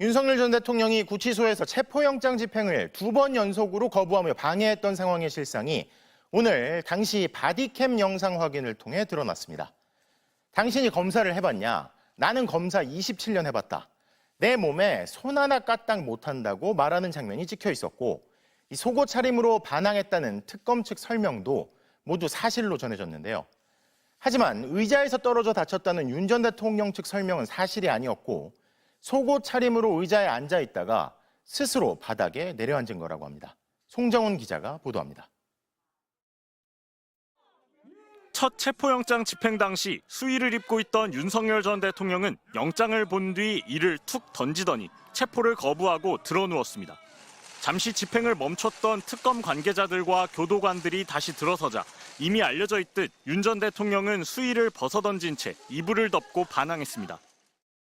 윤석열 전 대통령이 구치소에서 체포영장 집행을 두 번 연속으로 거부하며 방해했던 상황의 실상이 오늘 당시 바디캠 영상 확인을 통해 드러났습니다. 당신이 검사를 해봤냐? 나는 검사 27년 해봤다. 내 몸에 손 하나 까딱 못한다고 말하는 장면이 찍혀 있었고 이 속옷 차림으로 반항했다는 특검 측 설명도 모두 사실로 전해졌는데요. 하지만 의자에서 떨어져 다쳤다는 윤 전 대통령 측 설명은 사실이 아니었고 속옷 차림으로 의자에 앉아 있다가 스스로 바닥에 내려앉은 거라고 합니다. 송정훈 기자가 보도합니다. 첫 체포영장 집행 당시 수의를 입고 있던 윤석열 전 대통령은 영장을 본 뒤 이를 툭 던지더니 체포를 거부하고 드러누웠습니다. 잠시 집행을 멈췄던 특검 관계자들과 교도관들이 다시 들어서자 이미 알려져 있듯 윤 전 대통령은 수의를 벗어던진 채 이불을 덮고 반항했습니다.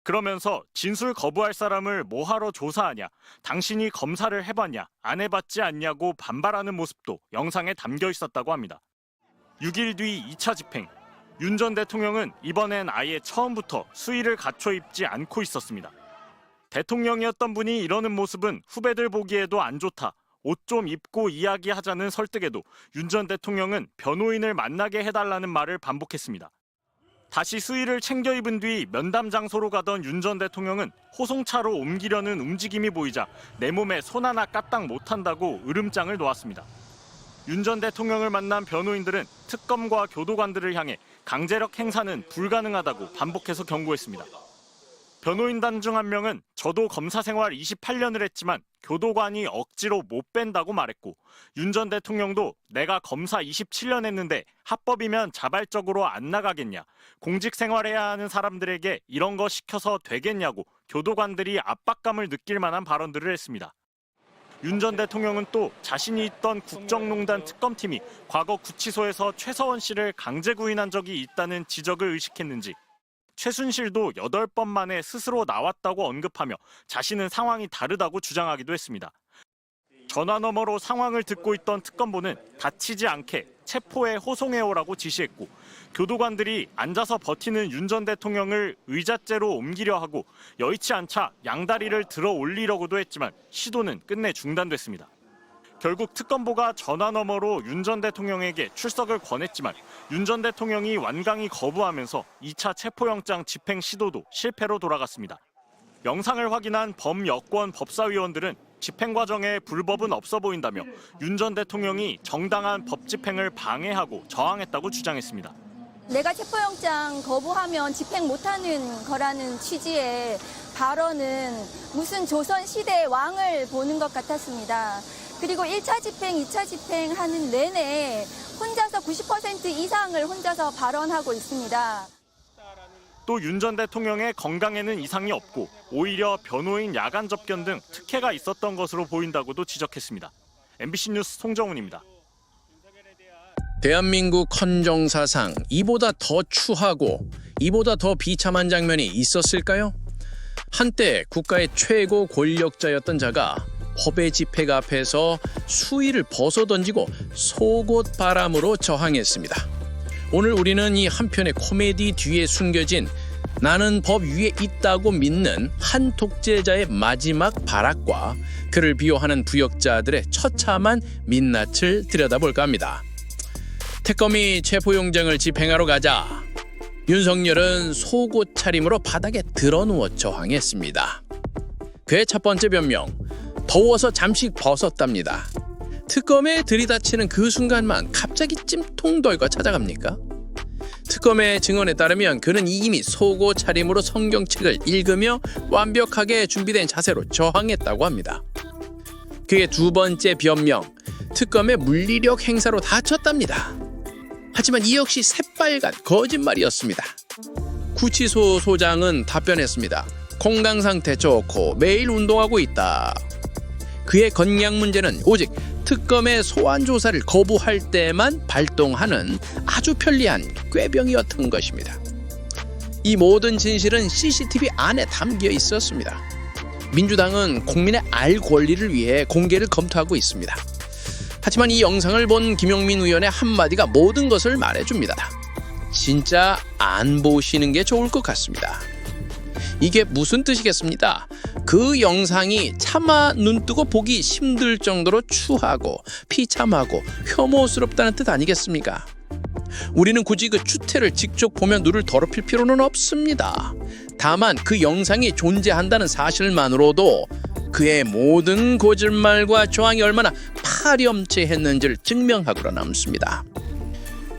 그러면서 진술 거부할 사람을 뭐하러 조사하냐, 당신이 검사를 해봤냐, 안 해봤지 않냐고 반발하는 모습도 영상에 담겨 있었다고 합니다. 6일 뒤 2차 집행. 윤 전 대통령은 이번엔 아예 처음부터 수의를 갖춰 입지 않고 있었습니다. 대통령이었던 분이 이러는 모습은 후배들 보기에도 안 좋다. 옷 좀 입고 이야기하자는 설득에도 윤 전 대통령은 변호인을 만나게 해달라는 말을 반복했습니다. 다시 수의를 챙겨 입은 뒤 면담 장소로 가던 윤 전 대통령은 호송차로 옮기려는 움직임이 보이자 내 몸에 손 하나 까딱 못한다고 으름장을 놓았습니다. 윤 전 대통령을 만난 변호인들은 특검과 교도관들을 향해 강제력 행사는 불가능하다고 반복해서 경고했습니다. 변호인단 중 한 명은 저도 검사 생활 28년을 했지만 교도관이 억지로 못 뺀다고 말했고 윤 전 대통령도 내가 검사 27년 했는데 합법이면 자발적으로 안 나가겠냐 공직 생활해야 하는 사람들에게 이런 거 시켜서 되겠냐고 교도관들이 압박감을 느낄 만한 발언들을 했습니다. 윤 전 대통령은 또 자신이 있던 국정농단 특검팀이 과거 구치소에서 최서원 씨를 강제 구인한 적이 있다는 지적을 의식했는지 최순실도 8번 만에 스스로 나왔다고 언급하며 자신은 상황이 다르다고 주장하기도 했습니다. 전화 너머로 상황을 듣고 있던 특검보는 다치지 않게 체포에 호송해오라고 지시했고 교도관들이 앉아서 버티는 윤 전 대통령을 의자째로 옮기려 하고 여의치 않자 양다리를 들어 올리려고도 했지만 시도는 끝내 중단됐습니다. 결국 특검보가 전화 너머로 윤 전 대통령에게 출석을 권했지만 윤 전 대통령이 완강히 거부하면서 2차 체포영장 집행 시도도 실패로 돌아갔습니다. 영상을 확인한 범여권 법사위원들은 집행 과정에 불법은 없어 보인다며 윤 전 대통령이 정당한 법 집행을 방해하고 저항했다고 주장했습니다. 내가 체포영장 거부하면 집행 못하는 거라는 취지의 발언은 무슨 조선 시대 왕을 보는 것 같았습니다. 그리고 1차 집행, 2차 집행하는 내내 혼자서 90% 이상을 혼자서 발언하고 있습니다. 또 윤 전 대통령의 건강에는 이상이 없고 오히려 변호인 야간 접견 등 특혜가 있었던 것으로 보인다고도 지적했습니다. MBC 뉴스 송정훈입니다. 대한민국 헌정사상 이보다 더 추하고 이보다 더 비참한 장면이 있었을까요? 한때 국가의 최고 권력자였던 자가 법의 집행 앞에서 수위를 벗어던지고 속옷 바람으로 저항했습니다. 오늘 우리는 이 한편의 코미디 뒤에 숨겨진 나는 법 위에 있다고 믿는 한 독재자의 마지막 발악과 그를 비호하는 부역자들의 처참한 민낯을 들여다볼까 합니다. 특검이 체포영장을 집행하러 가자 윤석열은 속옷 차림으로 바닥에 드러누워 저항했습니다. 그의 첫 번째 변명 더워서 잠시 벗었답니다. 특검에 들이닥치는 그 순간만 갑자기 찜통덜과 찾아갑니까? 특검의 증언에 따르면 그는 이미 속옷 차림으로 성경책을 읽으며 완벽하게 준비된 자세로 저항했다고 합니다. 그의 두 번째 변명 특검의 물리력 행사로 다쳤답니다. 하지만 이 역시 새빨간 거짓말이었습니다. 구치소 소장은 답변했습니다. 건강 상태 좋고 매일 운동하고 있다. 그의 건강 문제는 오직 특검의 소환 조사를 거부할 때만 발동하는 아주 편리한 꾀병이었던 것입니다. 이 모든 진실은 CCTV 안에 담겨 있었습니다. 민주당은 국민의 알 권리를 위해 공개를 검토하고 있습니다. 하지만 이 영상을 본 김용민 의원의 한마디가 모든 것을 말해줍니다. 진짜 안 보시는 게 좋을 것 같습니다. 이게 무슨 뜻이겠습니다. 그 영상이 차마 눈뜨고 보기 힘들 정도로 추하고 비참하고 혐오스럽다는 뜻 아니겠습니까? 우리는 굳이 그 추태를 직접 보며 눈을 더럽힐 필요는 없습니다. 다만 그 영상이 존재한다는 사실만으로도 그의 모든 거짓말과 저항이 얼마나 파렴치했는지를 증명하고라 남습니다.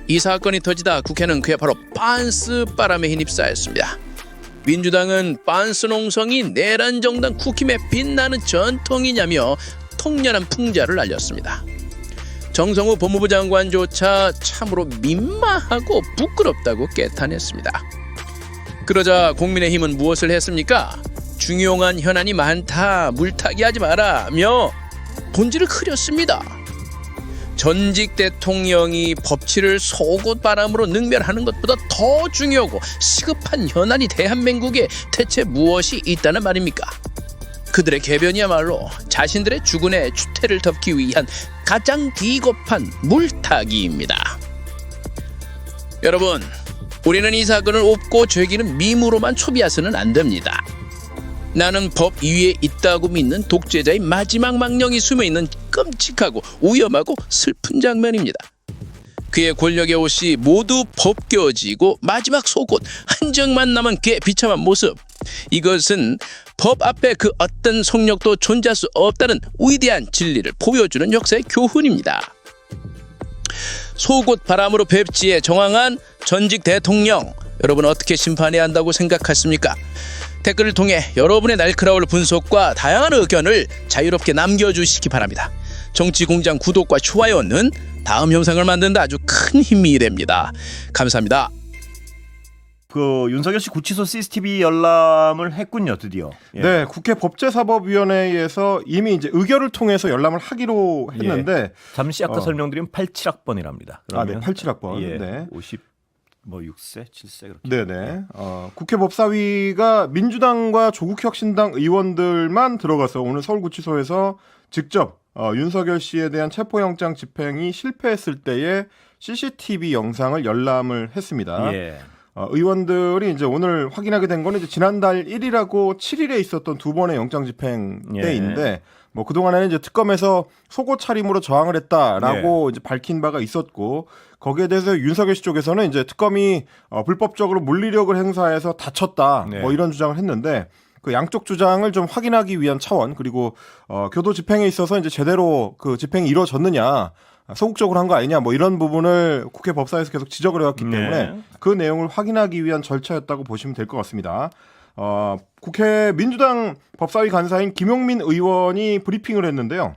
이 사건이 터지다 국회는 그야 바로 빤스 바람에 힘입사했습니다. 민주당은 빤스 농성이 내란 정당 국힘의 빛나는 전통이냐며 통렬한 풍자를 알렸습니다. 정성호 법무부 장관조차 참으로 민망하고 부끄럽다고 깨탄했습니다. 그러자 국민의힘은 무엇을 했습니까? 중용한 현안이 많다, 물타기 하지 마라 며 본질을 흐렸습니다. 전직 대통령이 법치를 속옷 바람으로 능멸하는 것보다 더 중요하고 시급한 현안이 대한민국에 대체 무엇이 있다는 말입니까? 그들의 개변이야말로 자신들의 주군의 추태를 덮기 위한 가장 비겁한 물타기입니다. 여러분, 우리는 이 사건을 옵고 죄기는 밈으로만 초비해서는 안 됩니다. 나는 법 위에 있다고 믿는 독재자의 마지막 망령이 숨어 있는 끔찍하고 위험하고 슬픈 장면입니다. 그의 권력의 옷이 모두 벗겨지고 마지막 속옷 한 장만 남은 그의 비참한 모습. 이것은 법 앞에 그 어떤 속력도 존재할 수 없다는 위대한 진리를 보여주는 역사의 교훈입니다. 속옷 바람으로 뵙지에 정황한 전직 대통령 여러분 어떻게 심판해야 한다고 생각하십니까? 댓글을 통해 여러분의 날카로운 분석과 다양한 의견을 자유롭게 남겨주시기 바랍니다. 정치공장 구독과 좋아요는 다음 영상을 만드는데 아주 큰 힘이 됩니다. 감사합니다. 그 윤석열 씨 구치소 CCTV 열람을 했군요, 드디어. 예. 네, 국회 법제사법위원회에서 이미 이제 의결을 통해서 열람을 하기로 했는데 잠시 아까 어. 설명드린 87학번이랍니다. 아, 네, 87학번. 예, 네. 50, 뭐 6세, 7세 그렇게. 네네. 어, 국회 법사위가 민주당과 조국 혁신당 의원들만 들어가서 오늘 서울구치소에서 직접 어, 윤석열 씨에 대한 체포영장 집행이 실패했을 때의 CCTV 영상을 열람을 했습니다. 예. 어, 의원들이 이제 오늘 확인하게 된 거는 이제 지난달 1일하고 7일에 있었던 두 번의 영장 집행 예. 때인데 뭐 그동안에는 이제 특검에서 속옷 차림으로 저항을 했다라고 이제 밝힌 바가 있었고 거기에 대해서 윤석열 씨 쪽에서는 이제 특검이 어, 불법적으로 물리력을 행사해서 다쳤다 네. 뭐 이런 주장을 했는데 그 양쪽 주장을 좀 확인하기 위한 차원 그리고 어, 교도 집행에 있어서 이제 제대로 그 집행이 이루어졌느냐 소극적으로 한 거 아니냐 뭐 이런 부분을 국회 법사에서 계속 지적을 해왔기 네. 때문에 그 내용을 확인하기 위한 절차였다고 보시면 될 것 같습니다. 어, 국회 민주당 법사위 간사인 김용민 의원이 브리핑을 했는데요.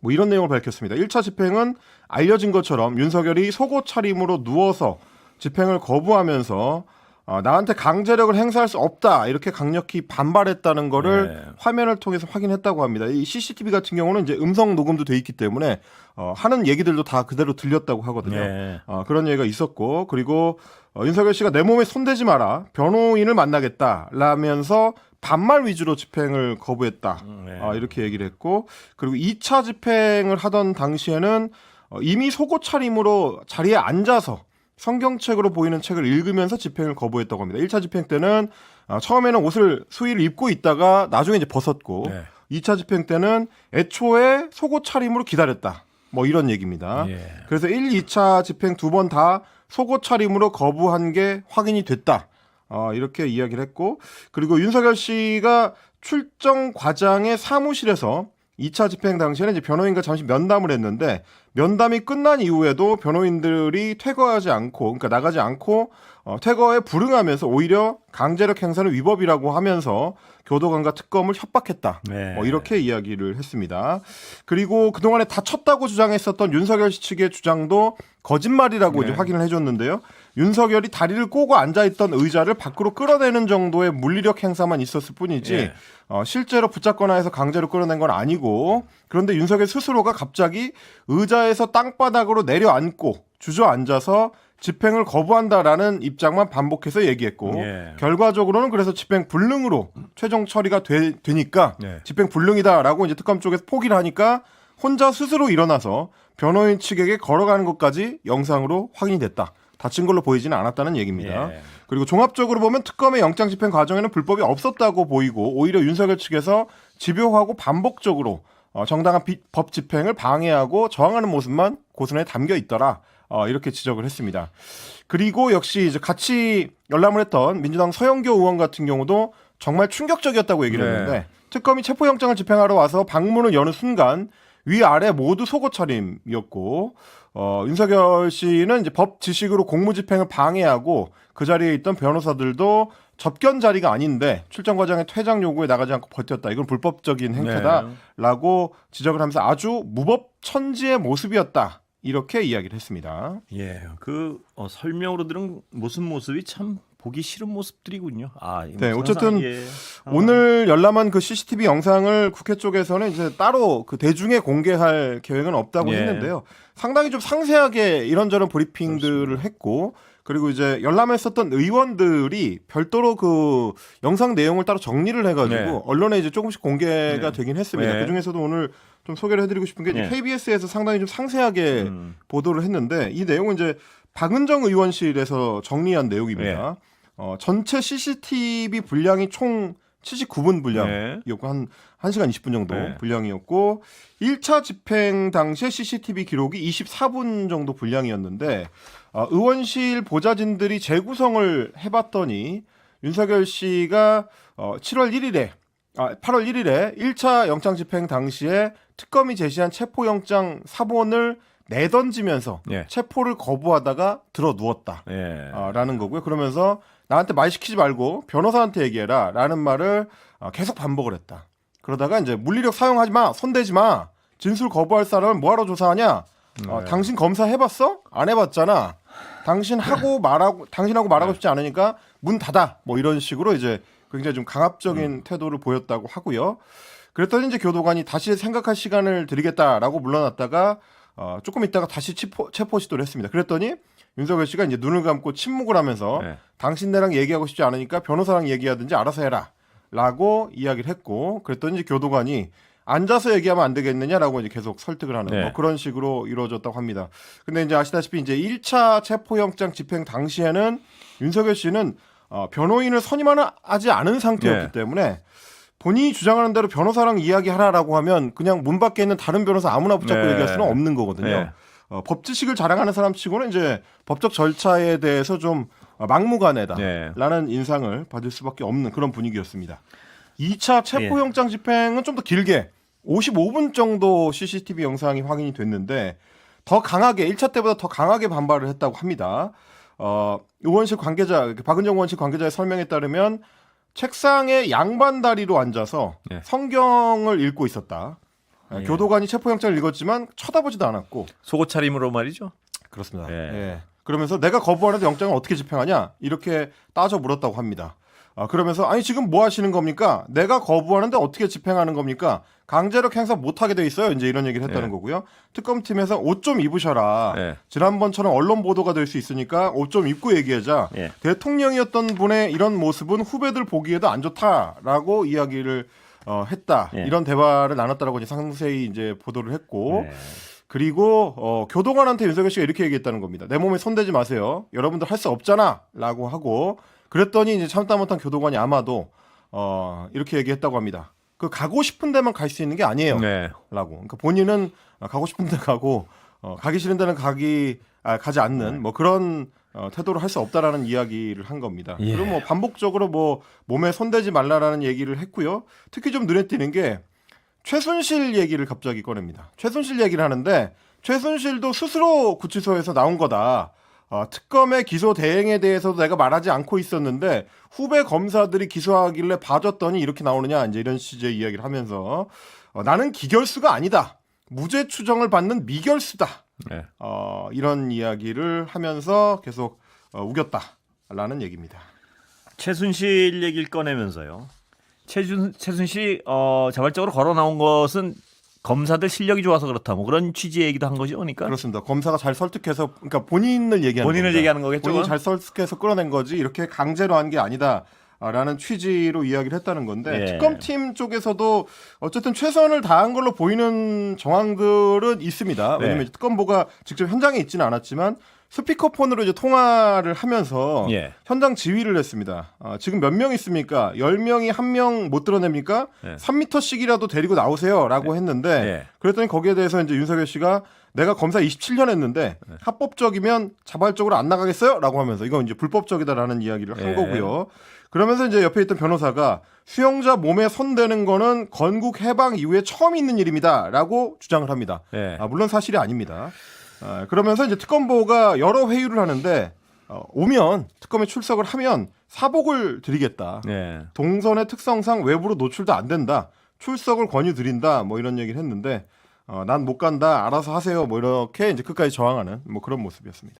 뭐 이런 내용을 밝혔습니다. 1차 집행은 알려진 것처럼 윤석열이 속옷 차림으로 누워서 집행을 거부하면서 어, 나한테 강제력을 행사할 수 없다 이렇게 강력히 반발했다는 거를 네. 화면을 통해서 확인했다고 합니다. 이 CCTV 같은 경우는 이제 음성 녹음도 돼 있기 때문에 어, 하는 얘기들도 다 그대로 들렸다고 하거든요. 예. 어, 그런 얘기가 있었고 그리고 어, 윤석열 씨가 내 몸에 손대지 마라 변호인을 만나겠다라면서 반말 위주로 집행을 거부했다 네. 어, 이렇게 얘기를 했고 그리고 2차 집행을 하던 당시에는 어, 이미 속옷 차림으로 자리에 앉아서 성경책으로 보이는 책을 읽으면서 집행을 거부했다고 합니다. 1차 집행 때는 어, 처음에는 옷을 수의를 입고 있다가 나중에 이제 벗었고 네. 2차 집행 때는 애초에 속옷 차림으로 기다렸다. 뭐 이런 얘기입니다. 예. 그래서 1, 2차 집행 두 번 다 속옷 차림으로 거부한 게 확인이 됐다. 어, 이렇게 이야기를 했고 그리고 윤석열 씨가 출정 과장의 사무실에서 2차 집행 당시에는 이제 변호인과 잠시 면담을 했는데 면담이 끝난 이후에도 변호인들이 퇴거하지 않고 그러니까 나가지 않고 어, 퇴거에 불응하면서 오히려 강제력 행사는 위법이라고 하면서 교도관과 특검을 협박했다. 네. 뭐 이렇게 이야기를 했습니다. 그리고 그동안에 다쳤다고 주장했었던 윤석열 씨 측의 주장도 거짓말이라고 네. 이제 확인을 해줬는데요. 윤석열이 다리를 꼬고 앉아있던 의자를 밖으로 끌어내는 정도의 물리력 행사만 있었을 뿐이지 예. 어, 실제로 붙잡거나 해서 강제로 끌어낸 건 아니고 그런데 윤석열 스스로가 갑자기 의자에서 땅바닥으로 내려앉고 주저앉아서 집행을 거부한다라는 입장만 반복해서 얘기했고 예. 결과적으로는 그래서 집행 불능으로 최종 처리가 되, 니까 네. 집행 불능이다라고 이제 특검 쪽에서 포기를 하니까 혼자 스스로 일어나서 변호인 측에게 걸어가는 것까지 영상으로 확인이 됐다. 다친 걸로 보이지는 않았다는 얘기입니다. 예. 그리고 종합적으로 보면 특검의 영장 집행 과정에는 불법이 없었다고 보이고 오히려 윤석열 측에서 집요하고 반복적으로 어, 정당한 비- 법 집행을 방해하고 저항하는 모습만 고순에 담겨 있더라. 어, 이렇게 지적을 했습니다. 그리고 역시 이제 같이 열람을 했던 민주당 서영교 의원 같은 경우도 정말 충격적이었다고 얘기를 네. 했는데 특검이 체포영장을 집행하러 와서 방문을 여는 순간 위아래 모두 속옷 차림이었고 어, 윤석열 씨는 이제 법 지식으로 공무 집행을 방해하고 그 자리에 있던 변호사들도 접견 자리가 아닌데 출정 과정에 퇴장 요구에 나가지 않고 버텼다. 이건 불법적인 행태다라고 지적을 하면서 아주 무법 천지의 모습이었다. 이렇게 이야기를 했습니다. 예, 그 어, 설명으로 들은 모습 모습이 참 보기 싫은 모습들이군요. 아, 네, 어쨌든 예, 오늘 열람한 그 CCTV 영상을 국회 쪽에서는 이제 따로 그 대중에 공개할 계획은 없다고 예. 했는데요. 상당히 좀 상세하게 이런저런 브리핑들을 했고 그리고 이제 열람했었던 의원들이 별도로 그 영상 내용을 따로 정리를 해가지고 네. 언론에 이제 조금씩 공개가 네. 되긴 했습니다. 네. 그 중에서도 오늘 좀 소개를 해드리고 싶은 게 이제 네. KBS에서 상당히 좀 상세하게 음, 보도를 했는데 이 내용은 이제 박은정 의원실에서 정리한 내용입니다. 네. 어, 전체 CCTV 분량이 총 79분 분량이었고 한 1시간 20분 정도 네. 분량이었고 1차 집행 당시에 CCTV 기록이 24분 정도 분량이었는데 어, 의원실 보좌진들이 재구성을 해봤더니 윤석열 씨가 어, 7월 1일에 아, 8월 1일에 1차 영장 집행 당시에 특검이 제시한 체포영장 사본을 내던지면서 예. 체포를 거부하다가 들어 누웠다. 예. 아, 라는 거고요. 그러면서 나한테 말 시키지 말고 변호사한테 얘기해라 라는 말을 어, 계속 반복을 했다. 그러다가 이제 물리력 사용하지 마, 손대지 마, 진술 거부할 사람을 뭐하러 조사하냐? 어, 네. 당신 검사 해봤어? 안 해봤잖아. 당신 하고 말하고 당신하고 말하고 네. 싶지 않으니까 문 닫아. 뭐 이런 식으로 이제 굉장히 좀 강압적인 음. 태도를 보였다고 하고요. 그랬더니 이제 교도관이 다시 생각할 시간을 드리겠다라고 물러났다가 어, 조금 있다가 다시 체포, 체포 시도를 했습니다. 그랬더니 윤석열 씨가 이제 눈을 감고 침묵을 하면서 네. 당신네랑 얘기하고 싶지 않으니까 변호사랑 얘기하든지 알아서 해라. 라고 이야기를 했고 그랬더니 교도관이 앉아서 얘기하면 안 되겠느냐라고 이제 계속 설득을 하는 네. 뭐 그런 식으로 이루어졌다고 합니다. 근데 이제 아시다시피 이제 1차 체포영장 집행 당시에는 윤석열 씨는 어, 변호인을 선임하지 않은 상태였기 네. 때문에 본인이 주장하는 대로 변호사랑 이야기하라라고 하면 그냥 문 밖에 있는 다른 변호사 아무나 붙잡고 네. 얘기할 수는 없는 거거든요. 네. 어, 법 지식을 자랑하는 사람치고는 이제 법적 절차에 대해서 좀 어, 막무가내다라는 네. 인상을 받을 수밖에 없는 그런 분위기였습니다. 2차 예. 체포영장 집행은 좀 더 길게 55분 정도 CCTV 영상이 확인이 됐는데 더 강하게 1차 때보다 더 강하게 반발을 했다고 합니다. 어, 의원실 관계자 박은정 의원실 관계자의 설명에 따르면 책상에 양반 다리로 앉아서 네. 성경을 읽고 있었다. 어, 예. 교도관이 체포영장을 읽었지만 쳐다보지도 않았고 속옷 차림으로 말이죠. 그렇습니다. 예. 예. 그러면서 내가 거부하는데 영장을 어떻게 집행하냐 이렇게 따져 물었다고 합니다. 아, 그러면서 아니 지금 뭐 하시는 겁니까? 내가 거부하는데 어떻게 집행하는 겁니까? 강제력 행사 못 하게 돼 있어요. 이제 이런 얘기를 했다는 예. 거고요. 특검팀에서 옷 좀 입으셔라. 예. 지난번처럼 언론 보도가 될 수 있으니까 옷 좀 입고 얘기하자. 예. 대통령이었던 분의 이런 모습은 후배들 보기에도 안 좋다라고 이야기를 어, 했다. 예. 이런 대화를 나눴다라고 이제 상세히 이제 보도를 했고 예. 그리고 어, 교도관한테 윤석열 씨가 이렇게 얘기했다는 겁니다. 내 몸에 손대지 마세요. 여러분들 할 수 없잖아라고 하고 그랬더니 이제 참다 못한 교도관이 아마도 어, 이렇게 얘기했다고 합니다. 그 가고 싶은 데만 갈 수 있는 게 아니에요. 네. 라고. 그러니까 본인은 어, 가고 싶은 데 가고 어, 가기 싫은 데는 가기 아, 가지 네. 않는 뭐 그런 어, 태도를 할 수 없다라는 이야기를 한 겁니다. 예. 그리고 뭐 반복적으로 뭐 몸에 손대지 말라라는 얘기를 했고요. 특히 좀 눈에 띄는 게 최순실 얘기를 갑자기 꺼냅니다. 최순실 얘기를 하는데 최순실도 스스로 구치소에서 나온 거다. 어, 특검의 기소 대행에 대해서도 내가 말하지 않고 있었는데 후배 검사들이 기소하길래 봐줬더니 이렇게 나오느냐 이제 이런 시제 이야기를 하면서 어, 나는 기결수가 아니다. 무죄 추정을 받는 미결수다. 네. 어, 이런 이야기를 하면서 계속 어, 우겼다라는 얘기입니다. 최순실 얘기를 꺼내면서요. 최준 최순실이 어, 자발적으로 걸어 나온 것은 검사들 실력이 좋아서 그렇다. 뭐 그런 취지의 얘기도 한 거죠. 그러니까 그렇습니다. 검사가 잘 설득해서 그러니까 본인을 얘기하는 본인을 겁니다. 얘기하는 거겠죠. 본인이 잘 설득해서 끌어낸 거지 이렇게 강제로 한 게 아니다. 라는 취지로 이야기를 했다는 건데 예. 특검팀 쪽에서도 어쨌든 최선을 다한 걸로 보이는 정황들은 있습니다. 네. 왜냐하면 특검보가 직접 현장에 있지는 않았지만 스피커폰으로 이제 통화를 하면서 예. 현장 지휘를 했습니다. 아, 지금 몇 명 있습니까? 10명이 한 명못 드러냅니까? 예. 3미터씩이라도 데리고 나오세요라고 했는데 예. 그랬더니 거기에 대해서 이제 윤석열 씨가 내가 검사 27년 했는데 예. 합법적이면 자발적으로 안 나가겠어요라고 하면서 이건 이제 불법적이다라는 이야기를 한 예. 거고요. 그러면서 이제 옆에 있던 변호사가 수용자 몸에 손대는 거는 건국 해방 이후에 처음 있는 일입니다라고 주장을 합니다. 예. 아, 물론 사실이 아닙니다. 아, 그러면서 이제 특검보가 여러 회유를 하는데 어, 오면 특검에 출석을 하면 사복을 드리겠다. 예. 동선의 특성상 외부로 노출도 안 된다. 출석을 권유드린다. 뭐 이런 얘기를 했는데 어, 난 못 간다. 알아서 하세요. 뭐 이렇게 이제 끝까지 저항하는 뭐 그런 모습이었습니다.